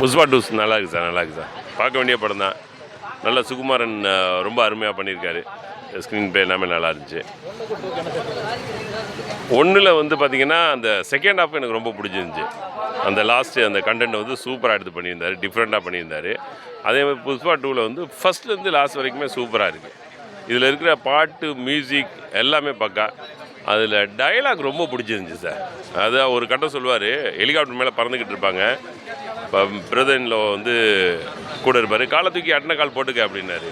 Pushpa two's நல்லா இருக்கு sir நல்லா இருக்கு சார். பார்க்க வேண்டிய படம் தான். நல்ல சுகுமாரன் ரொம்ப அருமையாக பண்ணியிருக்காரு. ஸ்க்ரீன் பிளே எல்லாமே நல்லா இருந்துச்சு. ஒன்றில் வந்து பார்த்தீங்கன்னா அந்த செகண்ட் ஹாஃப் எனக்கு ரொம்ப பிடிச்சிருந்துச்சு. அந்த லாஸ்ட்டு அந்த கண்டென்ட் வந்து சூப்பராக எடுத்து பண்ணியிருந்தார் டிஃப்ரெண்ட்டாக பண்ணியிருந்தாரு. அதே மாதிரி புஷ்பா டூவில் வந்து ஃபஸ்ட்லேருந்து லாஸ்ட் வரைக்குமே சூப்பராக இருக்குது இதில் இருக்கிற பாட்டு மியூசிக் எல்லாமே பக்கா. அதில் டயலாக் ரொம்ப பிடிச்சிருந்துச்சி சார் அது ஒரு கட்டம் சொல்லுவார் ஹெலிகாப்டர் மேலே பறந்துக்கிட்டு இருப்பாங்க. இப்போ பிரதனில் வந்து கூட இருப்பார் காலை தூக்கி அட்டனை கால் போட்டுக்க அப்படின்னாரு.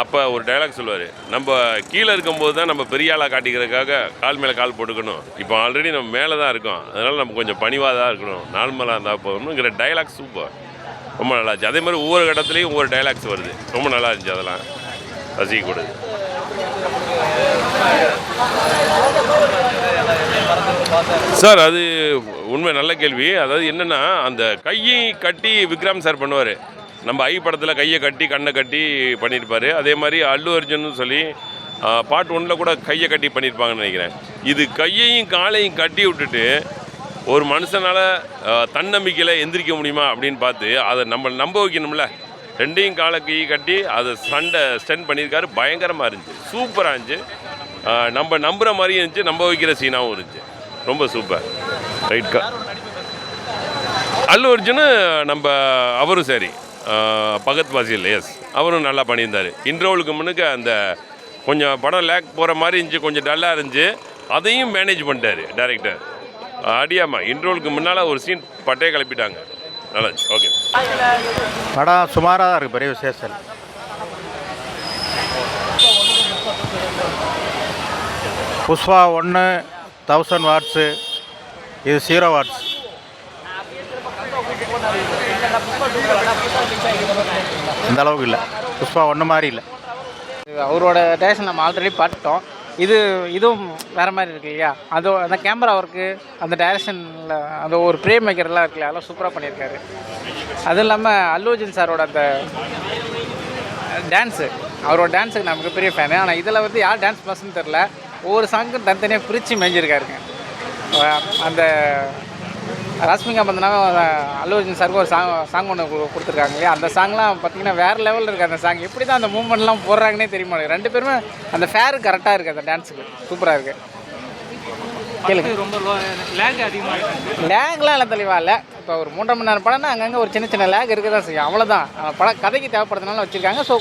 அப்போ ஒரு டைலாக் சொல்லுவார் நம்ம கீழே இருக்கும்போது தான் நம்ம பெரிய ஆளாக காட்டிக்கிறதுக்காக கால் மேலே கால் போட்டுக்கணும். இப்போ ஆல்ரெடி நம்ம மேலே தான் இருக்கோம். அதனால் நம்ம கொஞ்சம் பணிவாக தான் இருக்கணும். நார்மலாக இருந்தால் போகணுங்கிற டைலாக் சூப்பர் ரொம்ப நல்லா இருந்துச்சு. அதே மாதிரி ஒவ்வொரு இடத்துலையும் ஒவ்வொரு டயலாக்ஸ் வருது. ரொம்ப நல்லா இருந்துச்சு அதெல்லாம். ரசிக்கக்கூடாது. சார் அது உண்மை நல்ல கேள்வி. அதாவது என்னென்னா அந்த கையை கட்டி விக்ரம் சார் பண்ணுவார். நம்ம ஐ படத்தில் கையை கட்டி கண்ணை கட்டி பண்ணியிருப்பார். அதே மாதிரி அல்லு அர்ஜுன்னு சொல்லி பாட்டு ஒன்றில் கூட கையை கட்டி பண்ணியிருப்பாங்கன்னு நினைக்கிறேன். இது கையையும் காலையும் கட்டி விட்டுட்டு ஒரு மனுஷனால் தன்னம்பிக்கையில் எந்திரிக்க முடியுமா அப்படின்னு பார்த்து அதை நம்ம நம்ப வைக்கணும்ல. ரெண்டையும் காலை கை கட்டி அதை சண்டை ஸ்டென் பண்ணியிருக்காரு. பயங்கரமாக இருந்துச்சு. சூப்பராக இருந்துச்சு. நம்ம நம்புகிற மாதிரியும் இருந்துச்சு. நம்ப வைக்கிற சீனாகவும் இருந்துச்சு. ரொம்ப சூப்பர். ரைட்கா அல்லு அர்ஜுனு நம்ம அவரும் சரி. பகத் வாசியில் எஸ் அவரும் நல்லா பண்ணியிருந்தார். இன்ட்ரோலுக்கு முன்னுக்கு அந்த கொஞ்சம் படம் லேக் போகிற மாதிரி இருந்துச்சு கொஞ்சம் டல்லாக இருந்துச்சு. அதையும் மேனேஜ் பண்ணிட்டார் டேரக்டர் அடியாமா இன்ட்ரோலுக்கு முன்னால் ஒரு சீன் பட்டையை கிளப்பிட்டாங்க. நல்லா இருந்துச்சு ஓகே படம் சுமாராக தான் இருக்குது பெரிய விசேஷம். புஷ்பா ஒன்று தௌசண்ட் வாட்ஸு இது ஜீரோ வாட்ஸ் இந்த அளவுக்கு இல்லை. புஷ்பா ஒன்று மாதிரி இல்லை. அவரோட டேரக்ஷன் நம்ம ஆல்ரெடி பார்த்துட்டோம். இது இதுவும் வேறு மாதிரி இருக்கு இல்லையா? அது அந்த கேமரா ஒர்க்கு அந்த டைரக்ஷனில் அந்த ஒரு பிரேம் மேக்கர்லாம் இருக்கு இல்லையா அதெல்லாம் சூப்பராக பண்ணியிருக்காரு. அதுவும் இல்லாமல் அல்லுஜின் சாரோட அந்த டான்ஸு அவரோட டான்ஸுக்கு நான் மிகப்பெரிய ஃபேனு ஆனால் இதில் வந்து யார் டான்ஸ் பர்சன் தெரில ஒவ்வொரு சாங்க்கும் தனித்தனியாக பிரித்து மேய்ஞ்சிருக்காருங்க அந்த ராஸ்மிகா மந்தனா அல்லு அர்ஜுன் சாருக்கு ஒரு சாங் சாங் ஒன்று கொடுத்துருக்காங்க இல்லையா? அந்த சாங்லாம் பார்த்தீங்கன்னா வேறு லெவலில் இருக்குது அந்த சாங். எப்படி தான் அந்த மூவ்மெண்ட்லாம் போடுறாங்கன்னே தெரிய மாட்டேங்குது. ரெண்டு பேருமே அந்த ஃபேர் கரெக்டாக இருக்குது அந்த டான்ஸுக்கு சூப்பராக இருக்குது கேளுங்க. ரொம்ப லேக் அதிகமாக லேக்லாம் இல்லை தெளிவா இல்லை. இப்போ ஒரு மூன்றரை மணி நேரம் படம்னா அங்கங்கே ஒரு சின்ன சின்ன லேக் இருக்க தான் செய்யும் அவ்வளோதான் படம் கதைக்கு தேவைப்படுறதுனால வச்சுருக்காங்க. ஸோ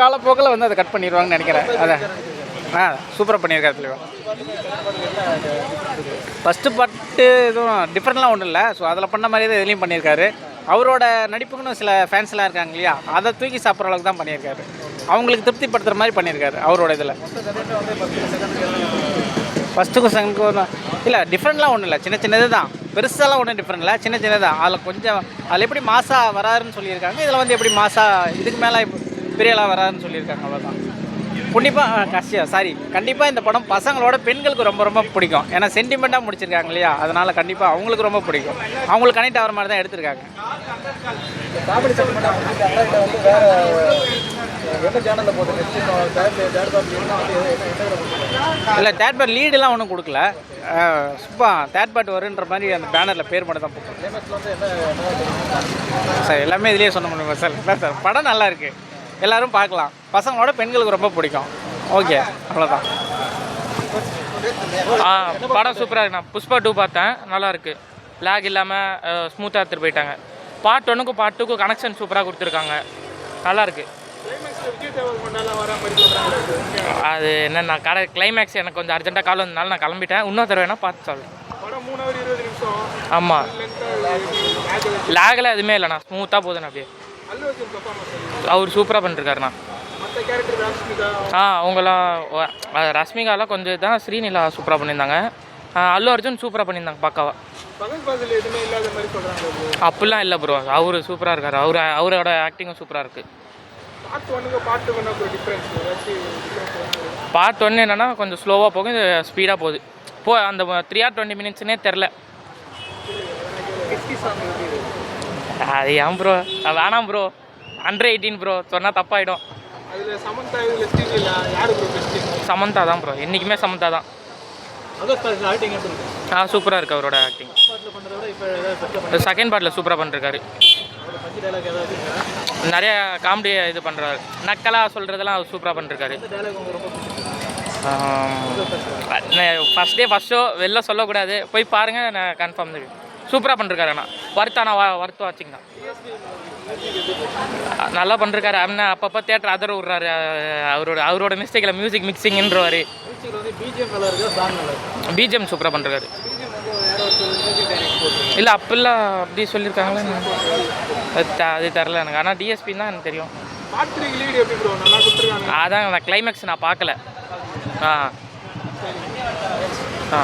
காலப்போக்கில் வந்து அதை கட் பண்ணிடுவாங்கன்னு நினைக்கிறேன். அதை ஆ சூப்பராக பண்ணியிருக்காரு தெளிவா ஃபஸ்ட்டு பட்டு எதுவும் டிஃப்ரெண்ட்லாம் ஒன்றும் இல்லை ஸோ அதில் பண்ண மாதிரி தான் இதுலேயும் பண்ணியிருக்காரு. அவரோட நடிப்புக்குன்னு சில ஃபேன்ஸ்லாம் இருக்காங்க இல்லையா? அதை தூக்கி சாப்பிட்ற அளவுக்கு தான் பண்ணியிருக்காரு. அவங்களுக்கு திருப்திப்படுத்துகிற மாதிரி பண்ணியிருக்காரு அவரோட இதில். ஃபஸ்ட்டுக்கும் செகண்டுக்கும் இல்லை டிஃப்ரெண்ட்லாம் ஒன்றும் இல்லை சின்ன சின்னது தான். பெருசாலாம் ஒன்றும் டிஃப்ரெண்ட் இல்லை. சின்ன சின்னதான் அதில் கொஞ்சம் அதில் எப்படி மாசா வராருன்னு சொல்லியிருக்காங்க. இதில் வந்து எப்படி மாசா இதுக்கு மேலே பெரியலாம் வராருன்னு சொல்லியிருக்காங்க அவ்வளோதான் கண்டிப்பாக கஷ்டியா சாரி. கண்டிப்பாக இந்த படம் பசங்களோட பெண்களுக்கு ரொம்ப ரொம்ப பிடிக்கும். ஏன்னா சென்டிமெண்ட்டாக முடிச்சிருக்காங்க இல்லையா? அதனால் கண்டிப்பாக அவங்களுக்கு ரொம்ப பிடிக்கும். அவங்களுக்கு கனெக்ட் ஆகிற மாதிரி தான் எடுத்திருக்காங்க. இல்லை தேர்ட் பார்ட் லீடெல்லாம் ஒன்றும் கொடுக்கல. சும்மா தேர்ட் பார்ட் வருன்ற மாதிரி அந்த பேனரில் பேர் மட்டும் தான் போட்டோம் சார் எல்லாமே இதுலேயே சொன்ன முடியுமா சார்? இல்லை சார் படம் நல்லா இருக்கு. எல்லாரும் பார்க்கலாம். பசங்களோட பெண்களுக்கு ரொம்ப பிடிக்கும். ஓகே அவ்வளோதான் ஆ படம் சூப்பராக இருக்கு நான் புஷ்பா டூ பார்த்தேன். நல்லாயிருக்கு லேக் இல்லாமல் ஸ்மூத்தாக எடுத்துகிட்டு போயிட்டாங்க. பார்ட் ஒன்றுக்கும் பார்ட் டூக்கும் கனெக்ஷன் சூப்பராக கொடுத்துருக்காங்க. நல்லாயிருக்கு அது என்ன நான் கடை கிளைமேக்ஸ் எனக்கு கொஞ்சம் அர்ஜென்ட்டாக கால் வந்தனால நான் கிளம்பிட்டேன். இன்னொரு தடவை வேணால் பார்த்து சொல்கிறேன் ஆமாம் லேகில் எதுவுமே இல்லைண்ணா. ஸ்மூத்தாக போதுண்ணா அப்படியே. அவர் சூப்பராக பண்ணிருக்காருண்ணா. ஆ அவங்களாம் ரஷ்மிகாலாம் கொஞ்சம் தான் ஸ்ரீநிலா சூப்பராக பண்ணியிருந்தாங்க. அல்லு அர்ஜுன் சூப்பராக பண்ணியிருந்தாங்க பக்காவா. அப்படிலாம் இல்லை ப்ரோ அவர் சூப்பராக இருக்கார். அவர் அவரோட ஆக்டிங்கும் சூப்பராக இருக்குது பார்ட் ஒன்று என்னன்னா கொஞ்சம் ஸ்லோவாக போகும். இது ஸ்பீடாக போகுது. போ அந்த த்ரீ ஆர் டுவெண்ட்டி மினிட்ஸ்னே தெரில அது ஏன் ப்ரோ வேணாம் ப்ரோ அண்டர் எயிட்டீன் ப்ரோ சொன்னால் தப்பாயிடும். சமந்தா தான் ப்ரோ என்றைக்குமே சமந்தா தான். ஆ சூப்பராக இருக்கு அவரோட ஆக்டிங் செகண்ட் பார்ட்டில் சூப்பராக பண்ணிருக்காரு நிறைய காமெடி இது பண்ணுறாரு நக்கலாக சொல்கிறதெல்லாம் அவர் சூப்பராக பண்ணிருக்காரு ஃபஸ்ட் டே ஃபஸ்ட் ஷோ வெளில சொல்லக்கூடாது. போய் பாருங்கள் நான் கன்ஃபார்ம் சூப்பராக பண்ணிருக்காரு அண்ணா. வா ஒர்த்து வாட்சிங் தான் நல்லா பண்ணிருக்காரு. அண்ணா அப்பப்போ தேட்டர் அதர் விடுறாரு. அவரோட அவரோட மிஸ்டேக்கில் மியூசிக் மிக்சிங்ன்றவார் பிஜிஎம் சூப்பராக பண்ணிருக்காரு. இல்லை அப்பெல்லாம் அப்படி சொல்லியிருக்காங்களே அது அது தெரில எனக்கு. ஆனால் டிஎஸ்பி தான் எனக்கு தெரியும். அதான் நான் கிளைமேக்ஸ் நான் பார்க்கல. ஆ. ஆ.